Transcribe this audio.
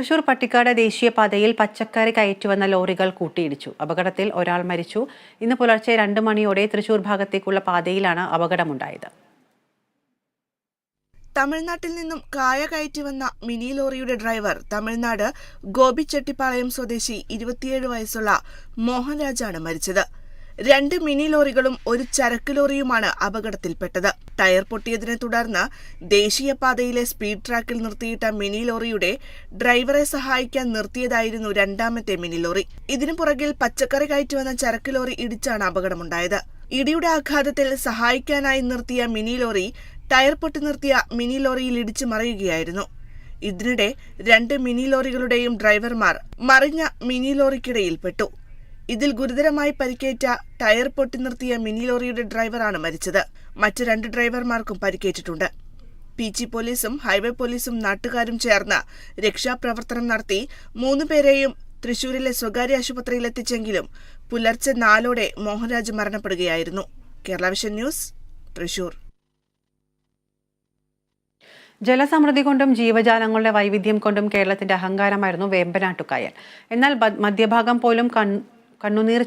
തൃശൂർ പട്ടിക്കാട് ദേശീയപാതയിൽ പച്ചക്കറി കയറ്റുവന്ന ലോറികൾ കൂട്ടിയിടിച്ചു. അപകടത്തിൽ ഒരാൾ മരിച്ചു. ഇന്ന് പുലർച്ചെ രണ്ട് മണിയോടെ തൃശൂർ ഭാഗത്തേക്കുള്ള പാതയിലാണ് അപകടമുണ്ടായത്. തമിഴ്നാട്ടിൽ നിന്നും കായ കയറ്റി വന്ന മിനി ലോറിയുടെ ഡ്രൈവർ തമിഴ്നാട് ഗോപിച്ചെട്ടിപ്പാളയം സ്വദേശി ഇരുപത്തിയേഴ് വയസ്സുള്ള മോഹൻരാജാണ് മരിച്ചത്. രണ്ട് മിനി ലോറികളും ഒരു ചരക്ക് ലോറിയുമാണ് അപകടത്തിൽപ്പെട്ടത്. ടയർ പൊട്ടിയതിനെ തുടർന്ന് ദേശീയപാതയിലെ സ്പീഡ് ട്രാക്കിൽ നിർത്തിയിട്ട മിനി ലോറിയുടെ ഡ്രൈവറെ സഹായിക്കാൻ നിർത്തിയതായിരുന്നു രണ്ടാമത്തെ മിനി ലോറി. ഇതിനു പുറകിൽ പച്ചക്കറി കയറ്റുവന്ന ചരക്ക് ലോറി ഇടിച്ചാണ് അപകടമുണ്ടായത്. ഇടിയുടെ ആഘാതത്തിൽ സഹായിക്കാനായി നിർത്തിയ മിനി ലോറി ടയർ പൊട്ടി നിർത്തിയ മിനി ലോറിയിൽ ഇടിച്ചു മറിയുകയായിരുന്നു. ഇതിനിടെ രണ്ട് മിനി ലോറികളുടെയും ഡ്രൈവർമാർ മറിഞ്ഞ മിനി ലോറിക്കിടയിൽപ്പെട്ടു. ഇതിൽ ഗുരുതരമായി പരിക്കേറ്റ ടയർ പൊട്ടി നിർത്തിയ മിനി ലോറിയുടെ ഡ്രൈവറാണ് മരിച്ചത്. മറ്റ് രണ്ട് ഡ്രൈവർമാർക്കും പരിക്കേറ്റിട്ടുണ്ട്. പി ജി പോലീസും ഹൈവേ പോലീസും നാട്ടുകാരും ചേർന്ന് രക്ഷാപ്രവർത്തനം നടത്തി മൂന്നു പേരെയും തൃശൂരിലെ സ്വകാര്യ ആശുപത്രിയിൽ എത്തിച്ചെങ്കിലും പുലർച്ചെ നാലോടെ Mohanraj മരണപ്പെടുകയായിരുന്നു. Kerala vision news Thrissur. ജലസമൃദ്ധി കൊണ്ടും ജീവജാലങ്ങളുടെ വൈവിധ്യം കൊണ്ടും കേരളത്തിന്റെ അഹങ്കാരമായിരുന്നു വേമ്പനാട്ടുകായൽ. എന്നാൽ മധ്യഭാഗം പോലും കണ്ണുനീർ